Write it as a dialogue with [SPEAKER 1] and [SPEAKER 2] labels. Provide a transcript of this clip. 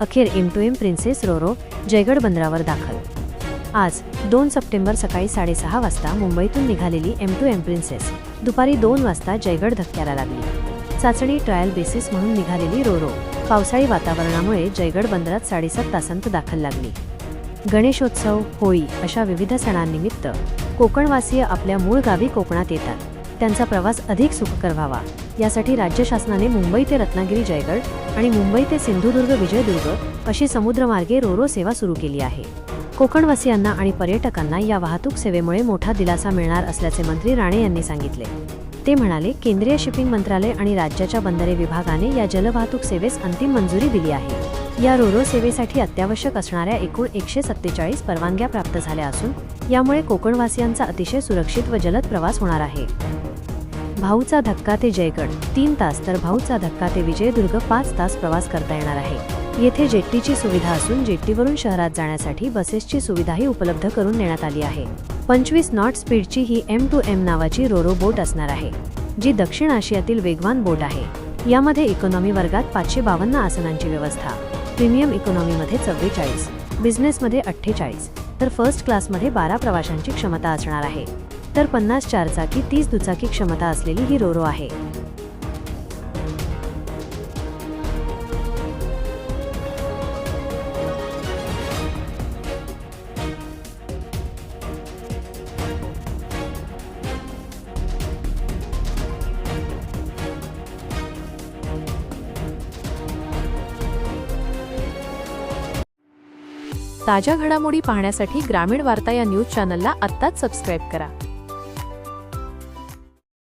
[SPEAKER 1] अखेर M two M Princess ro ro Jaigad बंदरावर दाखल. आज दोन सप्टेंबर सकाळी साडेसहा वाजता मुंबईतून निघालेली एम टू एम प्रिन्सेस दुपारी दोन वाजता जयगड धक्क्याला लागली. चाचणी ट्रायल बेसिस म्हणून निघालेली रोरो पावसाळी वातावरणामुळे जयगड बंदरात साडेसात तासांत दाखल लागली. गणेशोत्सव होळी अशा विविध सणांनिमित्त कोकणवासीय आपल्या मूळ गावी कोकणात येतात. त्यांचा प्रवास अधिक सुखकर व्हावा यासाठी राज्य शासनाने मुंबई ते रत्नागिरी जयगड आणि मुंबई ते सिंधुदुर्ग विजयदुर्ग अशी समुद्रमार्गे रोरो सेवा सुरू केली आहे. कोकणवासियांना आणि पर्यटकांना या वाहतूक सेवेमुळे मोठा दिलासा मिळणार असल्याचे मंत्री राणे यांनी सांगितले. ते म्हणाले केंद्रीय शिपिंग मंत्रालय आणि राज्याच्या बंदरे विभागाने या जलवाहतूक सेवेस अंतिम मंजुरी दिली आहे. या रोरो सेवेसाठी अत्यावश्यक असणाऱ्या एकूण एकशे सत्तेचाळीस परवानग्या प्राप्त झाल्या असून यामुळे कोकणवासियांचा अतिशय सुरक्षित व जलद प्रवास होणार आहे. भाऊचा धक्का ते जयगड तीन तास तर भाऊचा धक्का ते विजयदुर्ग पाच तास प्रवास करता येणार आहे. येथे जेट्टीची सुविधा असून जेट्टीवरून शहरात जाण्यासाठी बसेसची सुविधाही उपलब्ध करून देण्यात आली आहे. पंचवीस नॉट स्पीडची ही एम टू एम नावाची रोरो बोट असणार आहे जी दक्षिण आशियातील वेगवान बोट आहे. यामध्ये इकॉनॉमी वर्गात पाचशे बावन्न आसनांची व्यवस्था प्रीमियम इकॉनॉमीमध्ये चव्वेचाळीस बिझनेसमध्ये अठ्ठेचाळीस तर फर्स्ट क्लासमध्ये बारा प्रवाशांची क्षमता असणार आहे. तर पन्नास चारचाकी तीस दुचाकी क्षमता असलेली ही रोरो आहे.
[SPEAKER 2] ताज्या घडामोडी पाहण्यासाठी ग्रामीण वार्ता या न्यूज चॅनलला आत्ताच सबस्क्राईब करा.